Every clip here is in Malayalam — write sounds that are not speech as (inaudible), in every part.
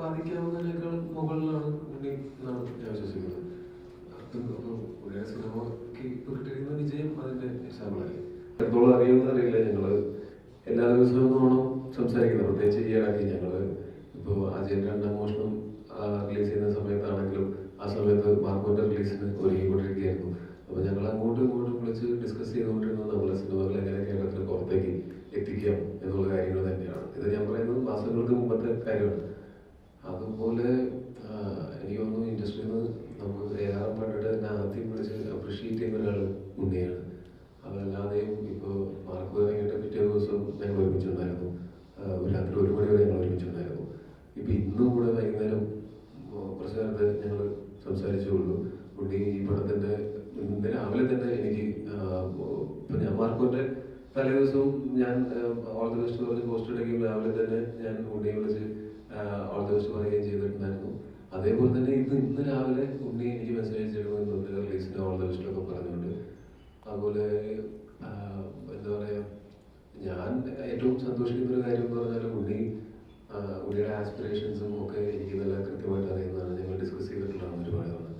ബാധിക്കാവുന്നതിനേക്കാൾ മുകളിലാണ് ഉണ്ണി എന്നാണ് ഞാൻ വിശ്വസിക്കുന്നത്. അത് അപ്പോൾ ഒരേ സിനിമയ്ക്ക് ഇപ്പോൾ കിട്ടിയിരിക്കുന്ന വിജയം അതിന്റെ എക്സാമ്പിളായി എത്രത്തോളം അറിയുമെന്ന് അറിയില്ല ഞങ്ങൾ. എല്ലാ ദിവസവും ഓണം സംസാരിക്കുന്നത്. പ്രത്യേകിച്ച് ഈ ഇടയ്ക്ക് ഞങ്ങൾ ഇപ്പോൾ അജയൻ രണ്ടാം മോഷണം റിലീസ് ചെയ്യുന്ന സമയത്താണെങ്കിലും ആ സമയത്ത് മാർക്കോന്റെ റിലീസിന് ഒരുങ്ങിക്കൊണ്ടിരിക്കുകയായിരുന്നു. അപ്പോൾ ഞങ്ങൾ അങ്ങോട്ടും ഇങ്ങോട്ടും വിളിച്ച് ഡിസ്കസ് ചെയ്തുകൊണ്ടിരുന്നത് നമ്മളെ സിനിമകൾ എങ്ങനെ കേരളത്തിന് പുറത്തേക്ക് എത്തിക്കാം എന്നുള്ള കാര്യങ്ങൾ തന്നെയാണ്. ഇത് ഞാൻ പറയുന്നത് മാസങ്ങൾക്ക് മുമ്പത്തെ കാര്യമാണ്. അതുപോലെ എനിക്ക് തോന്നുന്നു ഇൻഡസ്ട്രിയിൽ നിന്ന് നമുക്ക് ഏറെ കണ്ടിട്ട് തന്നെ ആദ്യം വിളിച്ച് അപ്രീഷിയേറ്റ് ചെയ്യുന്ന ഒരാൾ ഉണ്ണിയാണ്. അതല്ലാതെയും ഇപ്പോൾ മാർക്ക് ഇറങ്ങിയിട്ട് പിറ്റേ ദിവസം ഞങ്ങൾ ഒരുമിച്ചുണ്ടായിരുന്നു. രാത്രി ഒരു മണി വരെ ഞങ്ങൾ ഒരുമിച്ചുണ്ടായിരുന്നു. ഇപ്പം ഇന്നും കൂടെ വൈകുന്നേരം കുറച്ച് നേരത്തെ ഞങ്ങൾ സംസാരിച്ചുള്ളൂ ഉണ്ണി ഈ പടത്തിന്റെ ഇന്ന് രാവിലെ തന്നെ എനിക്ക് ഇപ്പം ഞാൻ മാർക്കോന്റെ തലേ ദിവസവും ഞാൻ ഓൾ ദി ബെസ്റ്റ് പറഞ്ഞ് പോസ്റ്റ് ഇടുകയും രാവിലെ തന്നെ ഞാൻ ഉണ്ണിയെ വിളിച്ച് ഓൾ ദി ബെസ്റ്റ് പറയുകയും ചെയ്തിട്ടുണ്ടായിരുന്നു അതേപോലെ തന്നെ ഇന്ന് ഇന്ന് രാവിലെ ഉണ്ണി എനിക്ക് മെസ്സേജ് അയച്ചിരുന്നുണ്ട് റിലീസിന്റെ ഓൾ ദ ലിസ്റ്റ് ഒക്കെ പറഞ്ഞുകൊണ്ട്. അതുപോലെ എന്താ പറയുക ഞാൻ ഏറ്റവും സന്തോഷിക്കുന്ന ഒരു കാര്യം എന്ന് പറഞ്ഞാൽ ഉണ്ണി ഉണ്ണിയുടെ ആസ്പിറേഷൻസും ഒക്കെ എനിക്ക് നല്ല കൃത്യമായിട്ട് അറിയുന്നതാണ്. ഞങ്ങൾ ഡിസ്കസ് ചെയ്തിട്ടുള്ളതാണ് ഒരുപാട് തവണ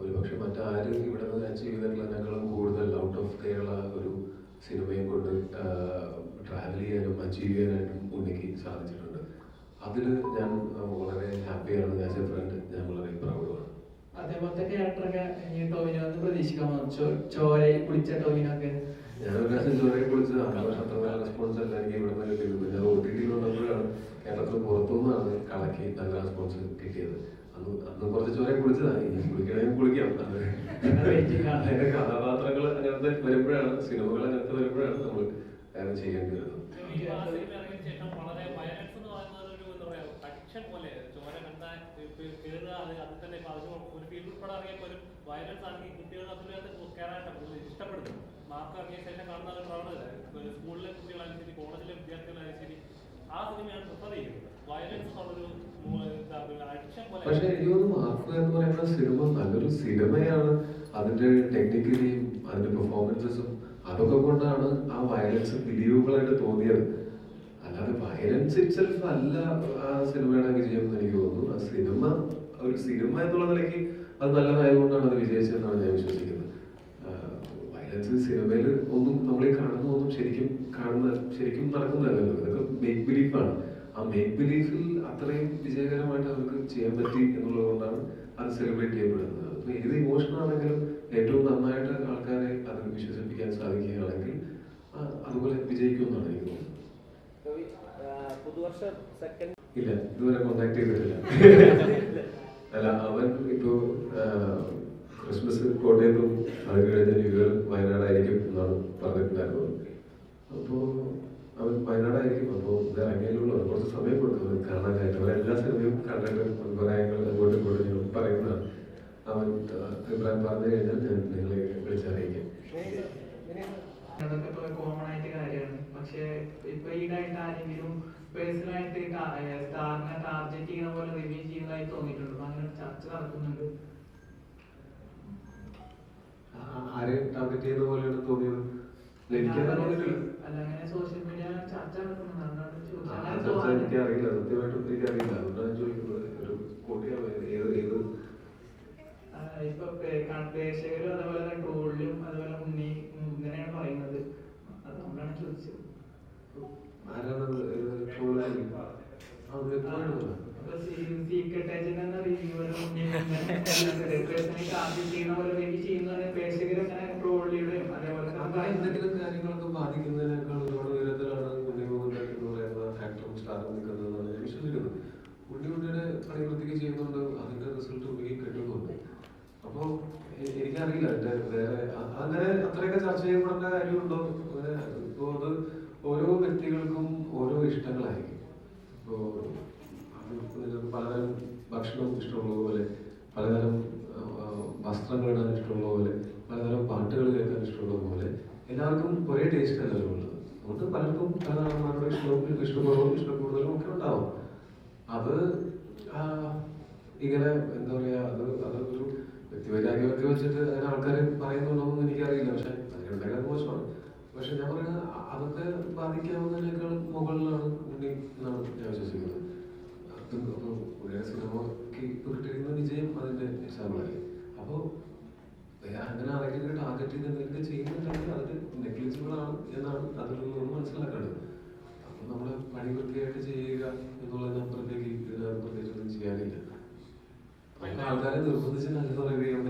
ഒരു പക്ഷെ മറ്റാരും ഇവിടെ നിന്ന് അച്ചീവ് ചെയ്തിട്ടുള്ളതിനേക്കാളും കൂടുതൽ ഔട്ട് ഓഫ് കേരള ഒരു സിനിമയെ കൊണ്ട് ട്രാവൽ ചെയ്യാനും അച്ചീവ് ചെയ്യാനായിട്ടും ഉണ്ണിക്ക് സാധിച്ചിട്ടുണ്ട്. അതിൽ ഞാൻ വളരെ ചോരയിൽ കുളിച്ച ടോവിനോ ഒക്കെ ഞാൻ ഒരു പ്രാവശ്യം ചോരയെ കുളിച്ച് ആറ് വർഷം അത്ര നല്ല റെസ്പോൺസ് അല്ല എനിക്ക് ഇവിടെ നിന്ന് കിട്ടിയത് ഞാൻ ഒ ടി ടിയിൽ വന്നപ്പോഴാണ് കേരളത്തിൽ പുറത്തുനിന്നാണ് കളക്കി നല്ല റെസ്പോൺസ് കിട്ടിയത്. അന്ന് അന്ന് കുറച്ച് ചോരയെ കുളിച്ചതാണ് ഇനി കുളിക്കണമെങ്കിൽ കുളിക്കാം. അതിന്റെ കഥാപാത്രങ്ങൾ അങ്ങനത്തെ വരുമ്പോഴാണ് സിനിമകൾ അങ്ങനത്തെ വരുമ്പോഴാണ് നമ്മൾ ചെയ്യേണ്ടി വരുന്നത്. Addiction പോലെ. ചോര കണ്ടാൽ കയറുക അത് അത് തന്നെ ഇപ്പൊ അതിന് ഒരു ഫീൽഡ് ഉൾപ്പെടെ ഇറങ്ങിയപ്പോ ഒരു violence ആണെങ്കിൽ കുട്ടികൾ അതിനകത്ത് കയറാനായിട്ട് ഇഷ്ടപ്പെടുന്നു. മാർക്ക് ഇറങ്ങിയ ശേഷം കാണുന്ന ഒരു പ്രവണത. സ്കൂളിലെ കുട്ടികളായാലും ശരി, കോളേജിലെ വിദ്യാർത്ഥികളായാലും ശരി, ആ സിനിമയാണ് prefer ചെയ്യുന്നത്. addiction പക്ഷെ എനിക്ക് തോന്നുന്നു മാർക്ക് എന്ന് പറയുന്ന സിനിമ നല്ലൊരു സിനിമയാണ് അതിന്റെ ടെക്നിക്കലിയും അതിന്റെ പെർഫോമൻസസും അതൊക്കെ കൊണ്ടാണ് ആ വയലൻസ് ബിലീവബിളായിട്ട് തോന്നിയത് അല്ലാതെ വയലൻസ് ഇറ്റ്സെൽഫ് അല്ല ആ സിനിമയുടെ വിജയം എന്ന് എനിക്ക് തോന്നുന്നു. ആ സിനിമ ഒരു സിനിമ എന്നുള്ള നിലയ്ക്ക് അത് നല്ലതായതുകൊണ്ടാണ് അത് വിജയിച്ചതെന്നാണ് ഞാൻ വിശ്വസിക്കുന്നത്. വയലൻസ് സിനിമയിൽ ഒന്നും നമ്മൾ ഈ കാണുന്ന ഒന്നും ശരിക്കും കാണുന്ന ശരിക്കും നടക്കുന്നതല്ലല്ലോ. ഇതൊക്കെ മേക്ക് ബിലീഫാണ് ആ മേക്ക് ബിലീഫിൽ അത്രയും വിജയകരമായിട്ട് അവർക്ക് ചെയ്യാൻ പറ്റി എന്നുള്ളത് കൊണ്ടാണ് അത് സെലിബ്രേറ്റ് ചെയ്യപ്പെടുന്നത്. ഏത് ഇമോഷൻ ആണെങ്കിലും ഏറ്റവും നന്നായിട്ട് ആൾക്കാരെ അത് വിശ്വസിപ്പിക്കാൻ സാധിക്കുകയാണെങ്കിൽ അതുപോലെ വിജയിക്കുമെന്നാണ് എനിക്ക് തോന്നുന്നത്. ഇല്ല ഇതുവരെ കോണ്ടാക്ട് ചെയ്തിട്ടില്ല. (laughs) അല്ല അവൻ ഇപ്പോ ക്രിസ്മസ് കോട്ടയത്തും അത് കഴിഞ്ഞ ന്യൂ ഇയർ വയനാടായിരിക്കും എന്നാണ് പറഞ്ഞിട്ടുണ്ടായിരുന്നത്. അപ്പോ അവൻ വയനാടായിരിക്കും. അപ്പോൾ ഇത് അങ്ങനെയുള്ള കുറച്ച് സമയം കൊടുക്കും. അവൻ കാണാനായിട്ട് അവൻ എല്ലാ സമയവും കണ്ടിട്ട് അഭിപ്രായങ്ങൾ അങ്ങോട്ടും ഇങ്ങോട്ടും ഞങ്ങൾ പറയുന്നതാണ്. അവൻ അഭിപ്രായം പറഞ്ഞു കഴിഞ്ഞാൽ ഞാൻ നിങ്ങളെ വിളിച്ചറിയിക്കാം. കോമൺ ആയിട്ട് കാര്യമാണ് പക്ഷെ ഇപ്പൊ ഈടായിട്ട് ആരെങ്കിലും പേഴ്സണൽ ആയിട്ട് സ്റ്റാറിനെ ടാർഗറ്റ് ചെയ്യുന്ന പോലെ റിവ്യൂ ചെയ്യുന്നതായി തോന്നിയിട്ടുണ്ട് അപ്പൊ അങ്ങനെ ഒരു ചർച്ച നടക്കുന്നുണ്ട്. ആരെയും ആരെ ടാർഗറ്റ് ചെയ്യുന്ന പോലെയാണ് തോന്നിയത്? അല്ല അങ്ങനെ സോഷ്യൽ മീഡിയ ചർച്ച നടക്കുന്നുണ്ട്. അതുകൊണ്ടാണ് ചോദിച്ചത്. ആ അങ്ങനെ അറിയില്ല. അതുകൊണ്ടാണ് ചോദിക്കുന്നത്. ഒരു കോട്ടിയാണ് ഏത് ഏത്? ഇപ്പൊ പ്രേക്ഷകരും അതുപോലെ തന്നെ ട്രോളിലും അതുപോലെ ഉണ്ണി ഇങ്ങനെയാണ് പറയുന്നത്. അതുകൊണ്ടാണ് ചോദിച്ചത്. ആരാണ് ട്രോൾ സീക്രട്ട് ഏജന്റ് എന്തെങ്കിലും കാര്യങ്ങളൊക്കെ ബാധിക്കുന്നതിനേക്കാൾ ഒരുപാട് ഉയരത്തിലാണ് ഉണ്ണിമുഖന്റെ എന്ന് പറയുന്ന ആക്ടറും സ്റ്റാറും നിൽക്കുന്നതെന്നാണ് ഞാൻ വിശ്വസിക്കുന്നത് ഉണ്ണിമുട്ടിയുടെ പണി അതിന്റെ റിസൾട്ട് ഉണ്ണിക്ക് കിട്ടുന്നുണ്ട് അപ്പോൾ എനിക്കറിയില്ല എന്റെ വേറെ അങ്ങനെ അത്രയൊക്കെ ചർച്ച ചെയ്യപ്പെടേണ്ട കാര്യമുണ്ടോ അങ്ങനെ ഇപ്പോ അത് ഓരോ വ്യക്തികൾക്കും ഓരോ ഇഷ്ടങ്ങളായിരിക്കും ഇപ്പോ അത് നിങ്ങൾക്ക് പലതരം ഭക്ഷണം ഇഷ്ടമുള്ളതുപോലെ പലതരം ആ, ആ, വസ്ത്രങ്ങൾ ഇടാൻ ഇഷ്ടമുള്ളതുപോലെ പലതരം പാട്ടുകൾ കേൾക്കാൻ ഇഷ്ടമുള്ളതുപോലെ എല്ലാവർക്കും ഒരേ ടേസ്റ്റ് അല്ലല്ലോ ഉള്ളത്. അതുകൊണ്ട് പലർക്കും പല നടന്മാരുടെ ഇഷ്ടവും ഇഷ്ടക്കുറവും ഇഷ്ടക്കൂടുതലും ഒക്കെ ഉണ്ടാവും. അത് ഇങ്ങനെ എന്താ പറയുക അത് അതൊരു വ്യക്തിവൈരാഗ്യമൊക്കെ വെച്ചിട്ട് അതിന് ആൾക്കാർ പറയുന്നുണ്ടോന്നും എനിക്കറിയില്ല. പക്ഷെ അതിനുണ്ടെങ്കിൽ അത് മോശമാണ്. പക്ഷെ ഞാൻ പറയുന്നത് അതൊക്കെ ബാധിക്കാവുന്നതിനേക്കാൾ മുകളിലാണ് ഉണ്ണി എന്നാണ് ഞാൻ വിശ്വസിക്കുന്നത്. പുള്ളിയുടെ സിനിമയ്ക്ക് ഇപ്പൊ കിട്ടിയിരിക്കുന്ന വിജയം അതിന്റെ ശതമാനമല്ലേ അപ്പോൾ അങ്ങനെ ആരെങ്കിലും ടാർഗറ്റ് ചെയ്ത് എന്തെങ്കിലും ചെയ്യുന്നുണ്ടെങ്കിൽ അത് നെഗ്ലിജിബിൾ ആണ് എന്നാണ് അതിൽ നിന്നും മനസ്സിലാക്കേണ്ടത്. അപ്പൊ നമ്മൾ പണി വൃത്തിയായിട്ട് ചെയ്യുക എന്നുള്ളതിനപ്പുറത്തേക്ക് ഇതിനകത്ത് പ്രത്യേകിച്ച് ഒന്നും ചെയ്യാനില്ല. ആൾക്കാരെ നിർബന്ധിച്ച് നല്ല ചെയ്യാൻ